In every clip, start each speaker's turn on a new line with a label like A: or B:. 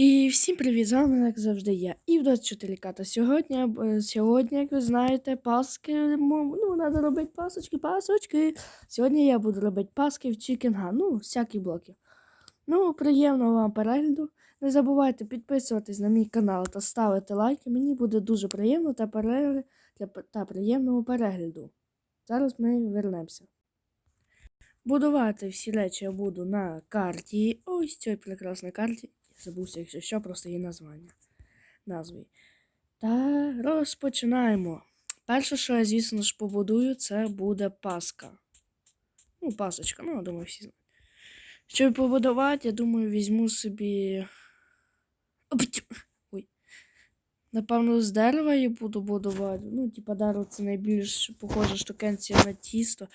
A: І всім привіт, з вами, як завжди, я. І в 24 ката. Сьогодні, е, сьогодні, як ви знаєте, паски. Ну, треба робити пасочки, пасочки. Сьогодні я буду робити паски в чікінга. Ну, всякі блоки. Ну, приємного вам перегляду. Не забувайте підписуватись на мій канал та ставити лайки. Мені буде дуже приємно та, перегляд... та приємного перегляду. Зараз ми вернемося. Будувати всі речі я буду на карті. Ось цій прекрасній карті. Забувся, якщо що, просто її названня. Назви. Та розпочинаємо. Перше, що я, звісно ж, побудую, це буде паска. Ну, пасочка, ну, я думаю, всі знають. Щоб побудувати, я думаю, візьму собі. Ой. Напевно, з дерева я буду будувати. Ну, типа, дерево це найбільш похожа штукенція на тісто.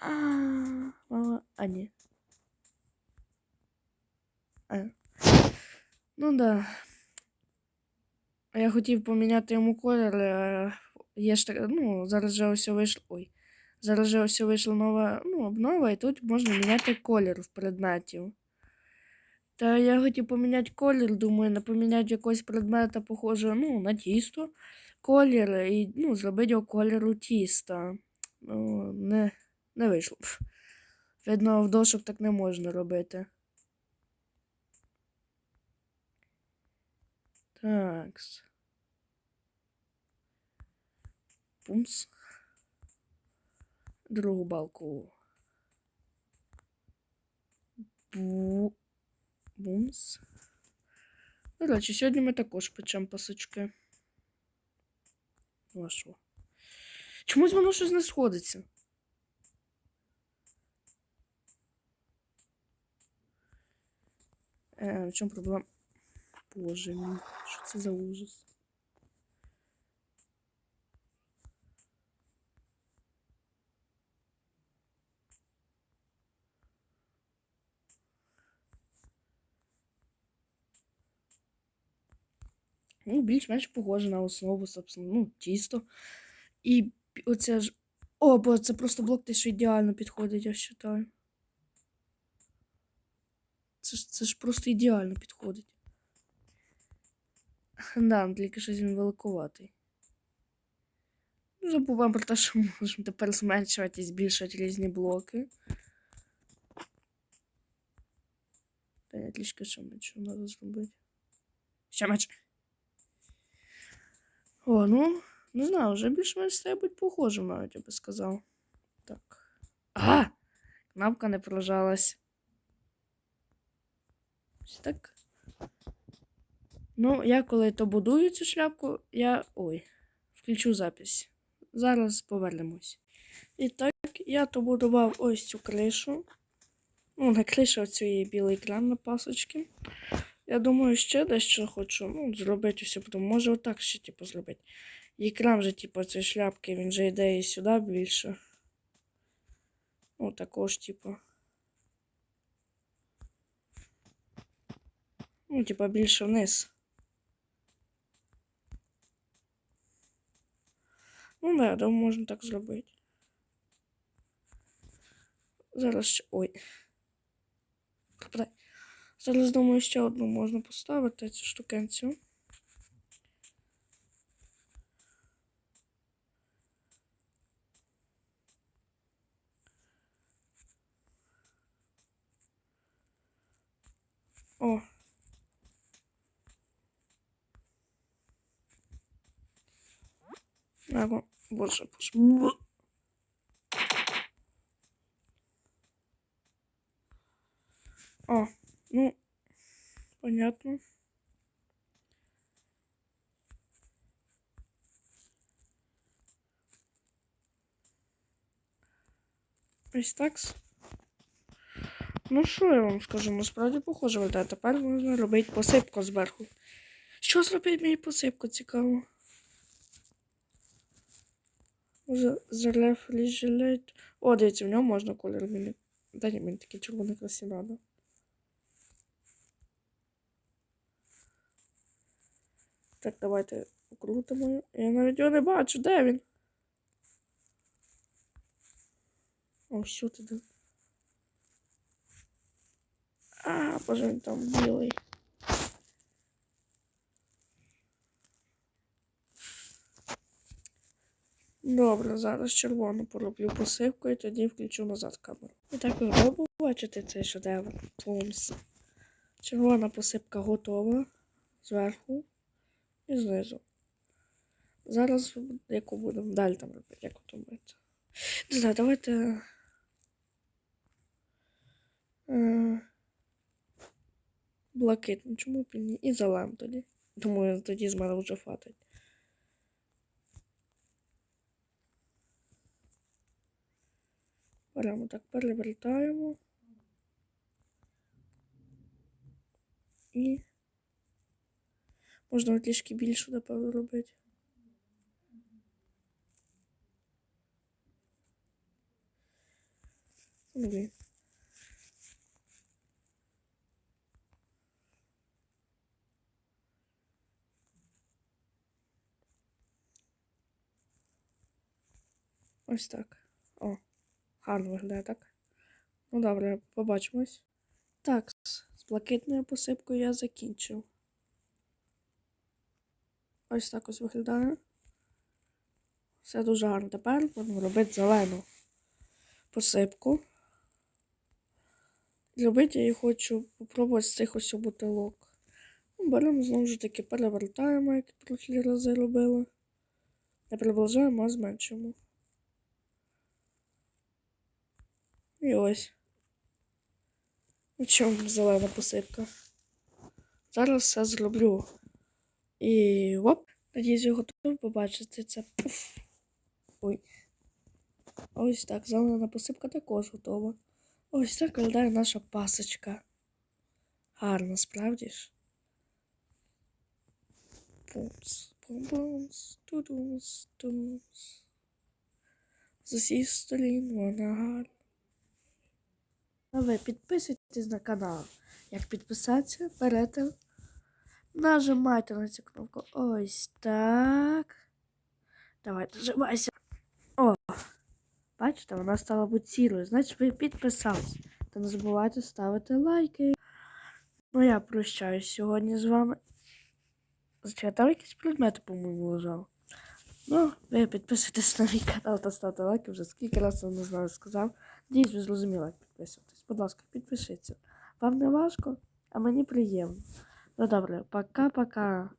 A: А, а ні. А. Ну да. Я хотів поміняти йому колір. Є ж так, ну, зараз же ось вийшло. Ой. Зараз же ось вийшла нова ну, обнова, і тут можна міняти колір в предметів. Та я хотів поміняти колір, думаю, не поміняти якогось предмета, похожого ну, на тісто. Колір і ну, зробити його кольору тіста. Ну, не, не вийшло. Видно, в дошок так не можна робити. Такс. Пумс. Другу балку. Бу... Бумс. До речі, сьогодні ми також печемо пасочки. Ну а що? Чомусь воно щось не сходиться. Е, в чому проблема? Боже мій, що це за ужас? Ну, більш-менш похоже на основу, собственно, ну, тісто. І оце ж. О, бо це просто блок те, що ідеально підходить, я вважаю. Це ж, це ж просто ідеально підходить. Да, тільки щось він великуватий. Забуваємо про те, що можемо тепер зменшувати і збільшувати різні блоки. Та я трішки що менше треба зробити. Ще менше. О, ну, не знаю, вже більш-менш стає бути похожим, навіть я би сказав. Так. А! Кнопка не прожалась. Ось так. Ну, я коли то будую цю шляпку, я. Ой, включу запись. Зараз повернемось. І так, я то будував ось цю кришу. Ну, на кришу цієї білий кран на пасочки. Я думаю, ще дещо хочу ну, зробити все, потім може отак ще типу, зробити. І кран вже, типу, цієї шляпки, він же йде і сюди більше. Ну, також, типу. Ну, типа більше вниз. Да, можна так зробити. Зараз ще. Ой. Зараз, думаю, ще одну можна поставити цю штукенцю. О. Або, боже, боже. О, ну, понятно. Ось так. Ну, що я вам скажу, насправді похоже виглядає. Тепер можна робити посипку зверху. Що зробити мені посипку цікаво? Залев ліжелет. О, дивіться, в ньому можна колір змінити. Та ні, мені такий червоний красивий надо. Так, давайте покрутимо. Я навіть його не бачу, де він? О, де? А, боже, він там білий. Добре, зараз червону пороблю посипку і тоді включу назад камеру. І так ви робимо бачите цей шедевр. Плумс. Червона посипка готова зверху і знизу. Зараз яку будемо далі там робити, як думаєте? Не знаю, давайте. Е, блакитну, чому б і зелену тоді. Думаю, тоді з мене вже хватить. Беремо так, перевертаємо. І можна трішки більше, напевно, робити. Ну. Ось так. О, гарно виглядає так. Ну добре, побачимось. Так, з блакитною посипкою я закінчив. Ось так ось виглядає. Все дуже гарно. Тепер будемо робити зелену посипку. І Робити я її хочу попробувати з цих ось бутилок. Ну, Беремо знову ж таки перевертаємо, як трохи рази робили. Не приближаємо, а зменшуємо. І ось. У чому зелена посипка. Зараз все зроблю. І оп. Надіюсь, ви готові побачити це. Пуф. Ой. Ось так, зелена посипка також готова. Ось так виглядає наша пасочка. Гарно, справді ж. Пумс, пум-пумс, тудумс, тумс. З усіх сторін вона гарна. А ви підписуйтесь на канал. Як підписатися, берете. Нажимайте на цю кнопку. Ось так. Давай, нажимайся. О! Бачите, вона стала бути цілою. Значить, ви підписались. Та не забувайте ставити лайки. Ну, я прощаюсь сьогодні з вами. Там якісь предмети, по-моєму, лежав. Ну, ви підписуйтесь на мій канал та ставте лайки. Вже скільки разів не знаю, сказав. Надіюсь, ви зрозуміли, як підписуватись. Будь ласка, підпишіться. Вам не важко, а мені приємно. Ну добре, пока-пока.